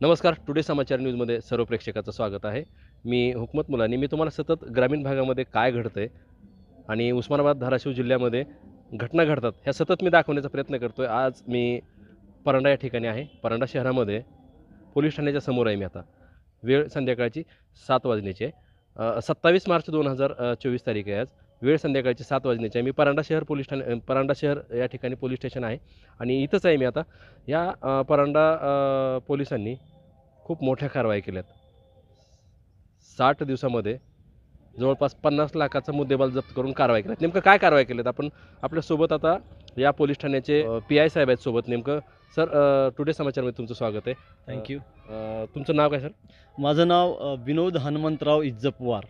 नमस्कार टुडे समाचार न्यूजमध्ये सर्व प्रेक्षकाचं स्वागत आहे. मी हुकमत मुलानी. मी तुम्हाला सतत ग्रामीण भागामध्ये काय घडतं आहे आणि उस्मानाबाद धाराशिव जिल्ह्यामध्ये घटना घडतात ह्या सतत मी दाखवण्याचा प्रयत्न करतो आहे आज मी परांडा या ठिकाणी आहे. परांडा शहरामध्ये पोलीस ठाण्याच्या समोर आहे मी आता. वेळ संध्याकाळची सात वाजण्याची आहे. सत्तावीस मार्च दोन हजार चोवीस तारीख आहे आज. वेळ संध्याकाळची सात वाजण्याची आहे. मी परांडा शहर पोलीस ठाणे परांडा शहर या ठिकाणी पोलीस स्टेशन आहे. आणि इथंच आहे मी आता. या परांडा पोलिसांनी खूप मोठ्या कारवाई केल्यात. साठ दिवसामध्ये जवळपास पन्नास लाखाचा मुद्देमाल जप्त करून कारवाई केल्यात. नेमकं काय कारवाई केल्यात? आपण आपल्यासोबत आता या पोलीस ठाण्याचे पी आय साहेब आहेत सोबत. नेमकं सर टुडे समाचारमध्ये तुमचं स्वागत आहे. थँक्यू तुमचं नाव काय सर? माझं नाव विनोद हनुमंतराव इज्जपवार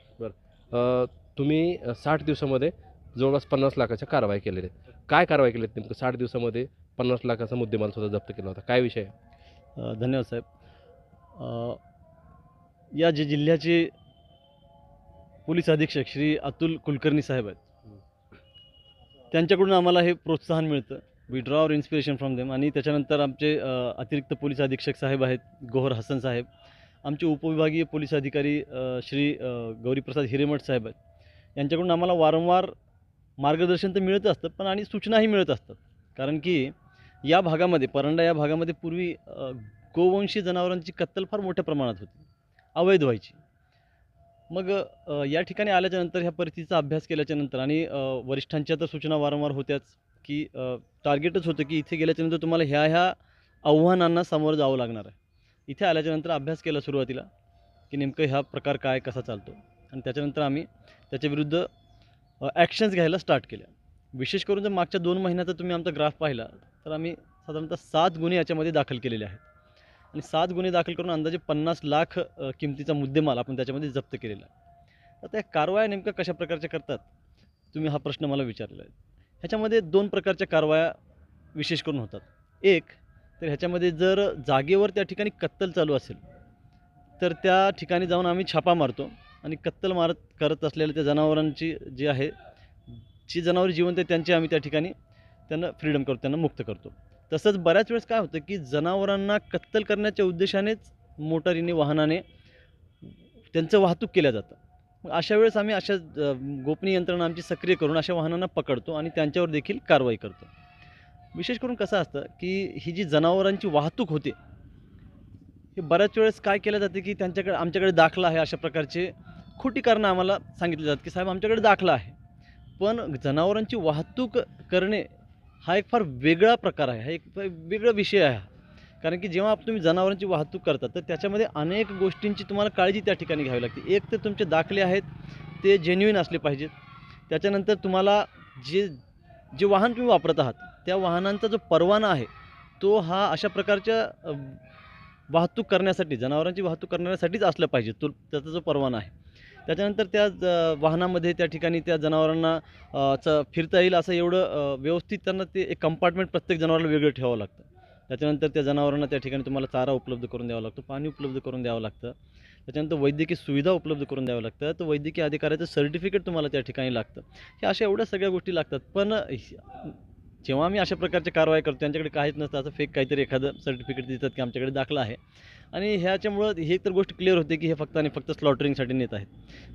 अ, तुम्ही साठ दिवसामध्ये जवळपास पन्नास लाखाच्या कारवाई केलेल्या आहेत. काय कारवाई केली नेमकं? साठ दिवसामध्ये पन्नास लाखाचा मुद्देमाल सुद्धा जप्त केला होता. काय विषय? धन्यवाद साहेब. या जे जिल्ह्याचे पोलीस अधीक्षक श्री अतुल कुलकर्णी साहेब आहेत त्यांच्याकडून आम्हाला हे प्रोत्साहन मिळतं. We draw our inspiration from them आणि त्याच्यानंतर आमचे अतिरिक्त पोलीस अधीक्षक साहेब आहेत गोहर हसन साहेब. आमचे उपविभागीय पोलीस अधिकारी श्री गौरीप्रसाद हिरेमठ साहेब आहेत. यांच्याकडून आम्हाला वारंवार मार्गदर्शन तर मिळत असतं पण आणि सूचनाही मिळत असतात. कारण की या भागामध्ये परंडा या भागामध्ये पूर्वी गोवंशी जनावरांची कत्तल फार मोठ्या प्रमाणात होती. अवैध व्हायची. मग या ठिकाणी आल्याच्यानंतर ह्या परिस्थितीचा अभ्यास केल्याच्यानंतर आणि वरिष्ठांच्या तर सूचना वारंवार होत्याच की टार्गेटच होतं की इथे गेल्याच्यानंतर तुम्हाला ह्या ह्या आव्हानांना सामोरं जावं लागणार आहे. इथे आल्याच्यानंतर अभ्यास केला सुरुवातीला की नेमकं ह्या प्रकार काय कसा चालतो? आणि त्याच्यानंतर आम्ही त्याच्याविरुद्ध ॲक्शन्स घ्यायला स्टार्ट केल्या. विशेष करून जर मागच्या दोन महिन्याचा तुम्ही आमचा ग्राफ पाहिला तर आम्ही साधारणतः सात गुन्हे याच्यामध्ये दाखल केलेले आहेत. आणि सात गुन्हे दाखल करून अंदाजे पन्नास लाख किमतीचा मुद्देमाल आपण त्याच्यामध्ये जप्त केलेला आहे. आता या कारवाया नेमक्या कशा प्रकारच्या करतात? तुम्ही हा प्रश्न मला विचारलेला आहे. ह्याच्यामध्ये दोन प्रकारच्या कारवाया विशेष करून होतात. एक तर ह्याच्यामध्ये जर जागेवर त्या ठिकाणी कत्तल चालू असेल तर त्या ठिकाणी जाऊन आम्ही छापा मारतो. आणि कत्तल मारत करत असलेल्या त्या जनावरांची जी आहे जी जनावरं जिवंत आहे त्यांची आम्ही त्या ठिकाणी त्यांना फ्रीडम करतो त्यांना मुक्त करतो. तसंच बऱ्याच वेळेस काय होतं की जनावरांना कत्तल करण्याच्या उद्देशानेच मोटारीने वाहनाने त्यांचं वाहतूक केल्या जातं. मग अशा वेळेस आम्ही अशा गोपनीय यंत्रणा आमची सक्रिय करून अशा वाहनांना पकडतो आणि त्यांच्यावर देखील कारवाई करतो. विशेष करून कसं असतं की ही जी जनावरांची वाहतूक होते हे बऱ्याच वेळेस काय केलं जाते की त्यांच्याकडे आमच्याकडे दाखला आहे अशा प्रकारचे खोटी कारणं आम्हाला सांगितली जातात की साहेब आमच्याकडे दाखला आहे. पण जनावरांची वाहतूक करणे हा एक फार वेगळा प्रकार आहे. हा एक वेगळा विषय आहे. हा. कारण की जेव्हा तुम्ही जनावरांची वाहतूक करता तर त्याच्यामध्ये अनेक गोष्टींची तुम्हाला काळजी त्या ठिकाणी घ्यावी लागते. एक तर तुमचे दाखले आहेत ते जेन्युइन असले पाहिजेत. त्याच्यानंतर तुम्हाला जे जे वाहन तुम्ही वापरत आहात त्या वाहनांचा जो परवाना आहे तो हा अशा प्रकारच्या वाहतूक करण्यासाठी जनावरांची वाहतूक करण्यासाठीच असलं पाहिजे. तो त्याचा जो परवाना आहे. त्याच्यानंतर त्या ज- वाहनामध्ये त्या ठिकाणी त्या जनावरांना च फिरता येईल असं एवढं व्यवस्थित त्यांना ते एक कंपार्टमेंट प्रत्येक जनावराला वेगळं ठेवावं लागतं. त्याच्यानंतर त्या जनावरांना त्या ठिकाणी तुम्हाला चारा उपलब्ध करून द्यावा लागतो पाणी उपलब्ध करून द्यावं लागतं. त्याच्यानंतर वैद्यकीय सुविधा उपलब्ध करून द्यावं लागतं तर वैद्यकीय अधिकाऱ्याचं सर्टिफिकेट तुम्हाला त्या ठिकाणी लागतं. हे अशा एवढ्या सगळ्या गोष्टी लागतात पण जेव्हा आम्ही अशा प्रकारची कारवाई करतो त्यांच्याकडे काहीच नसतं. असं फेक काहीतरी एखादं सर्टिफिकेट देतात की आमच्याकडे दाखला आहे. आणि ह्याच्यामुळं हे तर गोष्ट क्लिअर होते की हे फक्त आणि फक्त स्लॉटरिंगसाठी नेत आहेत.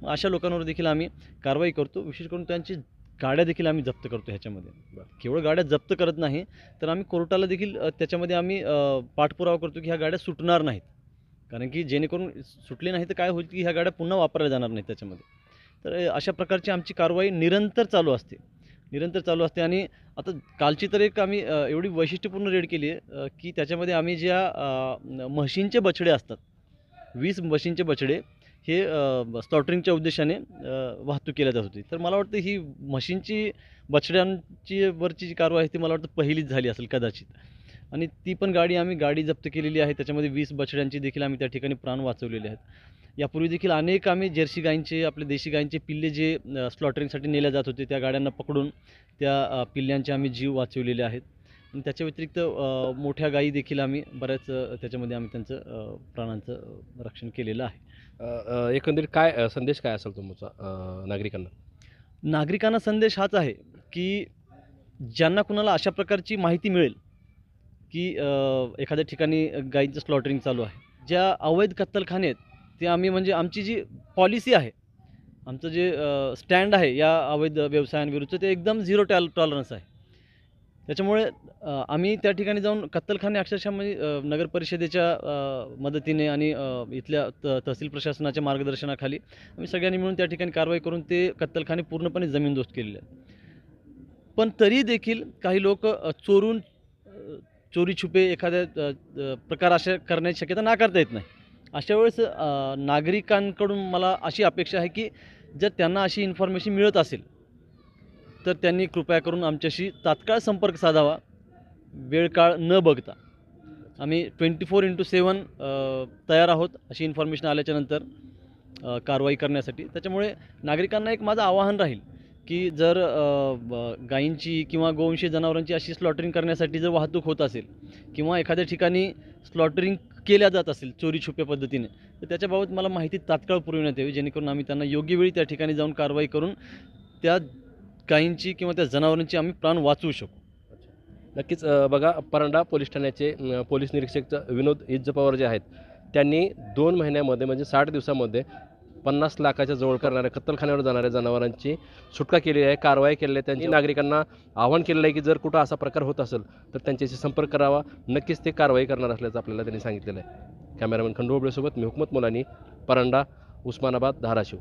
मग अशा लोकांवर देखील आम्ही कारवाई करतो. विशेष करून त्यांची गाड्या देखील आम्ही जप्त करतो ह्याच्यामध्ये. केवळ गाड्या जप्त करत नाही तर आम्ही कोर्टाला देखील त्याच्यामध्ये आम्ही पाठपुरावा करतो की ह्या गाड्या सुटणार नाहीत. कारण की जेणेकरून सुटली नाही तर काय होईल की ह्या गाड्या पुन्हा वापरल्या जाणार नाहीत त्याच्यामध्ये. तर अशा प्रकारची आमची कारवाई निरंतर चालू असते. निरंतर चालू असते. आणि आता कालची तर एक आम्ही एवढी वैशिष्ट्यपूर्ण रेड केली आहे की त्याच्यामध्ये आम्ही ज्या म्हशींचे बछडे असतात वीस म्हशींचे बछडे हे स्टॉटरिंगच्या उद्देशाने वाहतूक केल्या जात होती. तर मला वाटतं ही म्हशींची बछड्यांची वरची जी कारवाई आहे ती मला वाटतं पहिलीच झाली असेल कदाचित. आणि ती पण गाडी आम्ही गाडी जप्त केलेली आहे. त्याच्यामध्ये वीस बछड्यांची देखील आम्ही त्या ठिकाणी प्राण वाचवलेले आहेत. यापूर्वी देखील अनेक आम्ही जर्सी गायींचे आपले देशी गायींचे पिल्ले जे स्लॉटरिंगसाठी नेल्या जात होते त्या गाड्यांना पकडून त्या पिल्ल्यांचे आम्ही जीव वाचवलेले आहेत. आणि त्याच्या व्यतिरिक्त मोठ्या गायी देखील आम्ही बऱ्याच त्याच्यामध्ये आम्ही त्यांचं प्राणांचं रक्षण केलेलं आहे. एकंदरीत काय संदेश काय असेल तुमचा नागरिकांना? नागरिकांना संदेश हाच आहे की ज्यांना कुणाला अशा प्रकारची माहिती मिळेल की एखाद्या ठिकाणी गायींचं स्लॉटरिंग चालू आहे ज्या अवैध कत्तलखाने आहेत ते आम्ही म्हणजे आमची जी पॉलिसी आहे आमचं जे स्टँड आहे या अवैध व्यवसायांविरुद्ध ते एकदम झिरो टॅल टॉलरन्स आहे. त्याच्यामुळे आम्ही त्या ठिकाणी जाऊन कत्तलखाने अक्षरशः म्हणजे नगर परिषदेच्या मदतीने आणि इथल्या त तहसील प्रशासनाच्या मार्गदर्शनाखाली आम्ही सगळ्यांनी मिळून त्या ठिकाणी कारवाई करून ते कत्तलखाने पूर्णपणे जमीनदोस्त केलेले आहेत. पण तरी देखील काही लोक चोरून चोरी छुपे एखाद्या प्रकार अशा करण्याची शक्यता नाकारता येत नाही. अशा वेळेस नागरिकांकडून मला अशी अपेक्षा आहे की जर त्यांना अशी इन्फॉर्मेशन मिळत असेल तर त्यांनी कृपया करून आमच्याशी तात्काळ संपर्क साधावा. वेळ काळ न बघता. आम्ही ट्वेंटी फोर इंटू सेवन तयार आहोत अशी इन्फॉर्मेशन आल्याच्यानंतर कारवाई करण्यासाठी. त्याच्यामुळे नागरिकांना एक माझं आवाहन राहील की जर ब- गायींची किंवा गोवंशी जनावरांची अशी स्लॉटरिंग करण्यासाठी जर वाहतूक होत असेल किंवा एखाद्या ठिकाणी स्लॉटरिंग केल्या जात असेल चोरी छुप्या पद्धतीने तर त्याच्याबाबत मला माहिती तात्काळ पुरविण्यात यावी जेणेकरून आम्ही त्यांना योग्य वेळी त्या ठिकाणी जाऊन कारवाई करून त्या गायींची किंवा त्या जनावरांची आम्ही प्राण वाचवू शकू. नक्कीच बघा परांडा पोलीस ठाण्याचे पोलीस निरीक्षक विनोद इज्ज पवार जे आहेत त्यांनी दोन महिन्यामध्ये म्हणजे साठ दिवसामध्ये पन्नास लाखाच्या जवळ करणाऱ्या कत्तलखान्यावर जाणाऱ्या जनावरांची सुटका केली आहे कारवाई केलेली आहे. त्यांनी नागरिकांना आवाहन केलेलं आहे की जर कुठं असा प्रकार होत असेल तर त्यांच्याशी संपर्क करावा. नक्कीच ते कारवाई करणार असल्याचं आपल्याला त्यांनी सांगितलेलं आहे. कॅमेरामॅन खंडोबळेसोबत मी हुकमत मुलानी परांडा उस्मानाबाद धाराशिव.